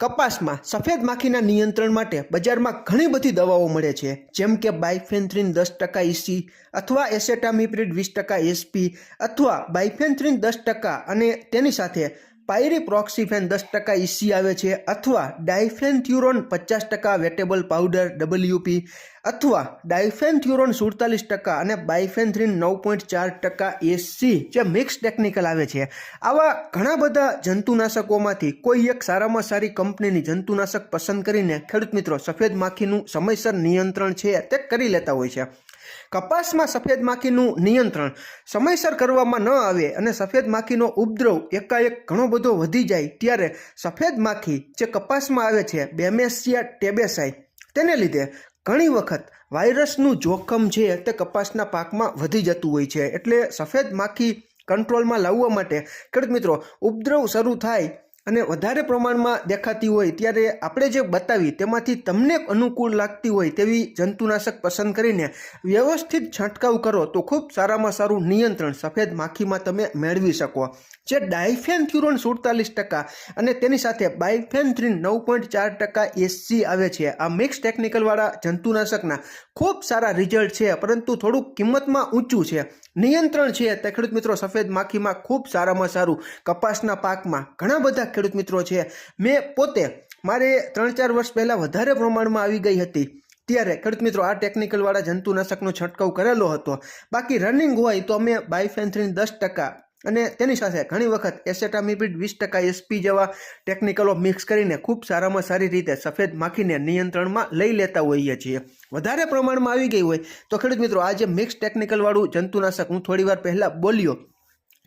કપાસમાં સફેદ માખીના નિયંત્રણ માટે બજારમાં ઘણી બધી દવાઓ મળે છે. જેમ કે બાયફેન્થ્રીન દસ ટકા ઇસી અથવા એસેટામિપ્રિડ વીસ ટકા એસપી અથવા બાયફેન્થ્રીન દસ ટકા અને તેની સાથે પાયરીપ્રોક્સીફેન દસ ટકા ઇસી આવે છે અથવા ડાયફેન્થ્યુરોન પચાસ ટકા વેટેબલ પાવડર ડબલ્યુપી અથવા ડાયફેન્થ્યુરોન સુડતાલીસ ટકા અને બાયફેન્થ્રીન નવ પોઈન્ટ ચાર ટકા એસી જે મિક્સ ટેકનિકલ આવે છે. આવા ઘણા બધા જંતુનાશકોમાંથી કોઈ એક સારામાં સારી કંપનીની જંતુનાશક પસંદ કરીને ખેડૂત મિત્રો સફેદ માખીનું સમયસર નિયંત્રણ છે તે કરી લેતા હોય છે. કપાસમાં સફેદ માખીનું નિયંત્રણ સમયસર કરવામાં ન આવે અને સફેદ માખીનો ઉપદ્રવ એકાએક ઘણો બધો વધી જાય ત્યારે સફેદ માખી જે કપાસમાં આવે છે, બેમેસિયા ટેબેસાઈ, તેને લીધે ઘણી વખત વાયરસનું જોખમ છે તે કપાસના પાકમાં વધી જતું હોય છે. એટલે સફેદ માખી કંટ્રોલમાં લાવવા માટે ખેડૂત મિત્રો, ઉપદ્રવ શરૂ થાય અને વધારે પ્રમાણમાં દેખાતી હોય ત્યારે આપણે જે બતાવી તેમાંથી તમને અનુકૂળ લાગતી હોય તેવી જંતુનાશક પસંદ કરીને વ્યવસ્થિત છંટકાવ કરો તો ખૂબ સારામાં સારું નિયંત્રણ સફેદ માખીમાં તમે મેળવી શકો. જે ડાયફેન્થ્યુરોન સુડતાલીસ ટકા અને તેની સાથે બાયફેન્થ્રીન નવ પોઈન્ટ ચાર ટકા એસસી આવે છે. આ મિક્સ ટેકનિકલવાળા જંતુનાશકના ખૂબ સારા રિઝલ્ટ છે, પરંતુ થોડુંક કિંમતમાં ઊંચું છે. નિયંત્રણ છે. તે ખેડૂત મિત્રો, સફેદ માખીમાં ખૂબ સારામાં સારું. કપાસના પાકમાં ઘણા બધા ખેડૂત મિત્રો છે. મેં પોતે મારે ત્રણ ચાર વર્ષ પહેલાં વધારે પ્રમાણમાં આવી ગઈ હતી. ત્યારે ખેડૂત મિત્રો આ ટેકનિકલવાળા જંતુનાશકનો છંટકાવ કરેલો હતો. બાકી રનિંગ હોય તો અમે બાયફેન્થ્રીન દસ ટકા અને તેની સાથે ઘણી વખત એસેટામિપિડ વીસ ટકા એસપી જેવા ટેકનિકલો મિક્સ કરીને ખૂબ સારામાં સારી રીતે સફેદ માખીને નિયંત્રણમાં લઈ લેતા હોઈએ છીએ. વધારે પ્રમાણમાં આવી ગઈ હોય તો ખેડૂત મિત્રો આ જે મિક્સ ટેકનિકલવાળું જંતુનાશક હું થોડીવાર પહેલાં બોલ્યો.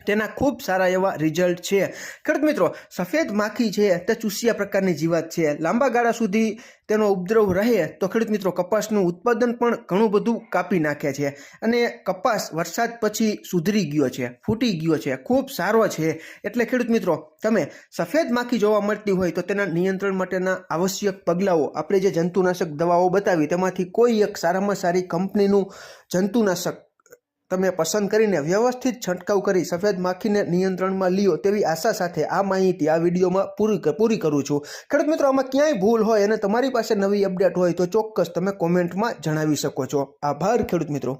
તેના ખૂબ સારા એવા રિઝલ્ટ છે. ખેડૂત મિત્રો, સફેદ માખી છે તે ચૂસિયા પ્રકારની જીવાત છે. લાંબા ગાળા સુધી તેનો ઉપદ્રવ રહે તો ખેડૂત મિત્રો કપાસનું ઉત્પાદન પણ ઘણું બધું કાપી નાખે છે અને કપાસ વરસાદ પછી સુધરી ગયો છે, ફૂટી ગયો છે, ખૂબ સારો છે. એટલે ખેડૂત મિત્રો, તમે સફેદ માખી જોવા મળતી હોય તો તેના નિયંત્રણ માટેના આવશ્યક પગલાઓ, આપણે જે જંતુનાશક દવાઓ બતાવી તેમાંથી કોઈ એક સારામાં સારી કંપનીનું જંતુનાશક તમે પસંદ કરીને વ્યવસ્થિત છંટકાવ કરી સફેદ માખીને નિયંત્રણમાં લ્યો તેવી આશા સાથે આ માહિતી આ વિડીયોમાં પૂરી પૂરી કરું છું. ખેડૂત મિત્રો, આમાં ક્યાંય ભૂલ હોય અને તમારી પાસે નવી અપડેટ હોય તો ચોક્કસ તમે કોમેન્ટમાં જણાવી શકો છો. આભાર ખેડૂત મિત્રો.